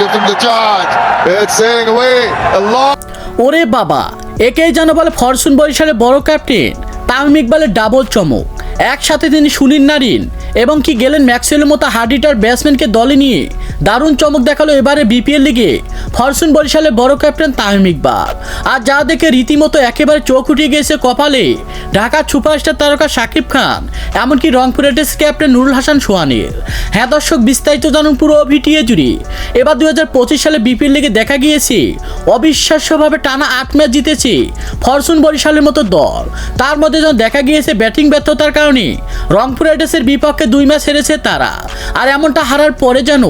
gives him the charge. It's saying away a long. ওরে বাবা, একেই যেন বলে ফরচুন বরিশালের বড় ক্যাপ্টেন তামিম ইকবালের ডাবল চমক একসাথে তিনি সুনীল নারিন এবং কি গেলেন ম্যাক্সওয়েলের মতো হার্ডিটার ব্যাটসম্যানকে দলে নিয়ে? দারুণ চমক দেখাল এবারে বিপিএল লিগে। ফরচুন বরিশালের বড় ক্যাপ্টেন তামিম ইকবাল। আর যা দেখে রীতিমতো একেবারে চোখ উঠিয়ে গেছে কপালে ঢাকার সুপারস্টার তারকা শাকিব খান, এমনকি রংপুর টেস্ট ক্যাপ্টেন নুরুল হাসান সোহানের। হ্যাঁ দর্শক, বিস্তারিত জানুন পুরো ভিটিএ জুড়ে। এবার দু হাজার পঁচিশ সালে বিপিএল লিগে দেখা গিয়েছে, অবিশ্বাস্যভাবে টানা আট ম্যাচ জিতেছে ফরচুন বরিশালের মতো দল। তার মধ্যে যখন দেখা গিয়েছে ব্যাটিং ব্যর্থতার কারণে রংপুর রাইডার্সের বিপক্ষে দুই ম্যাচ হেরেছে তারা। আর এমনটা হারার পরে যেন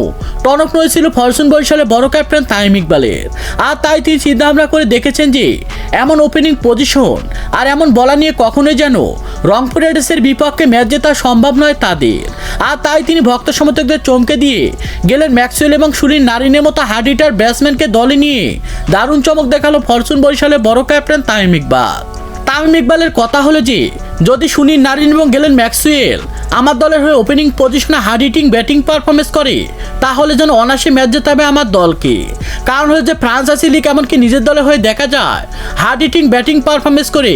টনক নয়েছিল ফরচুন বরিশালের বড় ক্যাপ্টেন তাইম ইকবালের। আর তাই তিনি চিন্তাভাবনা করে দেখেছেন যে, এমন ওপেনিং পজিশন আর এমন বলা নিয়ে কখনোই যেন রংপুর রাইডার্সের বিপক্ষে ম্যাচ জেতা সম্ভব নয় তাদের। আর তাই তিনি ভক্ত সমর্থকদের চমকে দিয়ে গেলেন ম্যাক্সওয়েল এবং সুনীল নারিনের মতো হার্ড হিটার ব্যাটসম্যানকে দলে নিয়ে দারুণ চমক দেখাল ফরচুন বরিশালের বড় ক্যাপ্টেন তামিম ইকবাল। তামিম ইকবালের কথা হলো যে, যদি সুনীল নারিন এবং গেলেন ম্যাক্সওয়েল আমার দলের হয়ে ওপেনিং পজিশনে হার্ড হিটিং ব্যাটিং পারফরমেন্স করে, তাহলে যেন অনায়াসে ম্যাচ জেতাবে আমার দলকে। কারণ হচ্ছে ফ্রান্স আসি লিগ এমনকি নিজের দলে হয়ে দেখা যায় হার্ড হিটিং ব্যাটিং পারফরমেন্স করে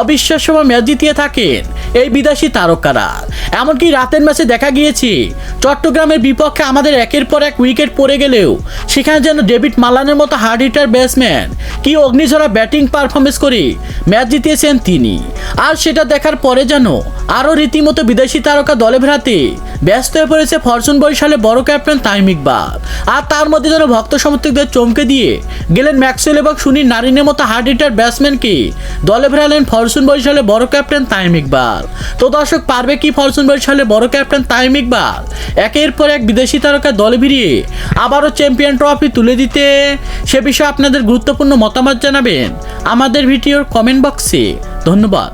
অবিশ্বাস্যভাবে ম্যাচ জিতিয়ে থাকেন এই বিদেশি তারকারা। এমনকি রাতের ম্যাচে দেখা গিয়েছে, চট্টগ্রামের বিপক্ষে আমাদের একের পর এক উইকেট পড়ে গেলেও, সেখানে যেন ডেভিড মালানের মতো হার্ড হিটার ব্যাটসম্যান কি অগ্নিঝরা ব্যাটিং পারফরমেন্স করে ম্যাচ জিতিয়েছেন তিনি। আর সেটা দেখার পরে যেন আরও রীতিমতো বিদেশি তারকা দলে ভেড়াতে ব্যস্ত হয়ে পড়েছে ফরচুন বরিশালের বড় ক্যাপ্টেন তাইম ইকবাল। আর তার মধ্যে যেন ভক্ত সমর্থকদের চমকে দিয়ে গেলেন ম্যাক্সওয়েল এবং সুনীল নারিনের মতো হার্ড হিটার ব্যাটসম্যানকে দলে ভেড়ালেন ফরচুন বরিশালের বড় ক্যাপ্টেন তাইম ইকবাল। তো দর্শক, পারবে কি ফরচুন বরিশালের বড় ক্যাপ্টেন তাইম ইকবাল? একের পর এক বিদেশি তারকা দলে ভিড়িয়ে আবারও চ্যাম্পিয়ন ট্রফি তুলে দিতে সে বিষয়ে আপনাদের গুরুত্বপূর্ণ মতামত জানাবেন আমাদের ভিডিওর কমেন্ট বক্সে। ধন্যবাদ।